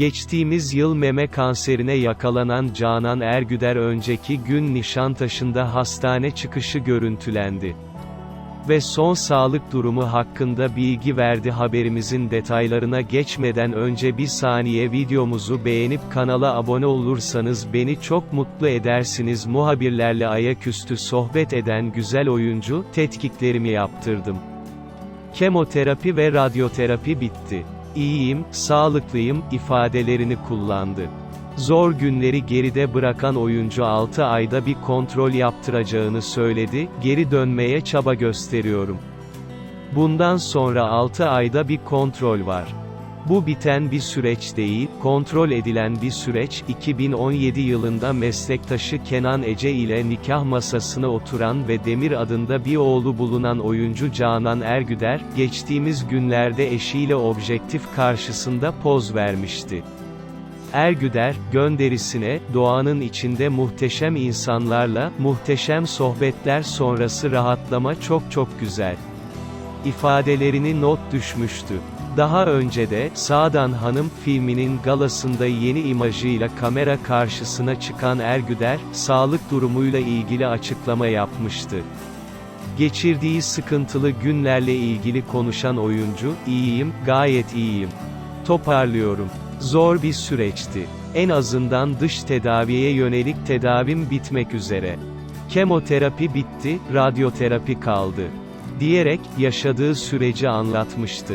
Geçtiğimiz yıl meme kanserine yakalanan Canan Ergüder önceki gün Nişantaşı'nda hastane çıkışı görüntülendi. Ve son sağlık durumu hakkında bilgi verdi haberimizin detaylarına geçmeden önce bir saniye videomuzu beğenip kanala abone olursanız beni çok mutlu edersiniz muhabirlerle ayaküstü sohbet eden güzel oyuncu, tetkiklerimi yaptırdım. Kemoterapi ve radyoterapi bitti. İyiyim, sağlıklıyım ifadelerini kullandı. Zor günleri geride bırakan oyuncu 6 ayda bir kontrol yaptıracağını söyledi, geri dönmeye çaba gösteriyorum. Bundan sonra 6 ayda bir kontrol var. Bu biten bir süreç değil, kontrol edilen bir süreç, 2017 yılında meslektaşı Kenan Ece ile nikah masasına oturan ve Demir adında bir oğlu bulunan oyuncu Canan Ergüder, geçtiğimiz günlerde eşiyle objektif karşısında poz vermişti. Ergüder, gönderisine, doğanın içinde muhteşem insanlarla, muhteşem sohbetler sonrası rahatlama çok çok güzel. ifadelerini not düşmüştü. Daha önce de, Sağdan Hanım filminin galasında yeni imajıyla kamera karşısına çıkan Ergüder, sağlık durumuyla ilgili açıklama yapmıştı. Geçirdiği sıkıntılı günlerle ilgili konuşan oyuncu, iyiyim, gayet iyiyim. Toparlıyorum. Zor bir süreçti. En azından dış tedaviye yönelik tedavim bitmek üzere. Kemoterapi bitti, radyoterapi kaldı. Diyerek, yaşadığı süreci anlatmıştı.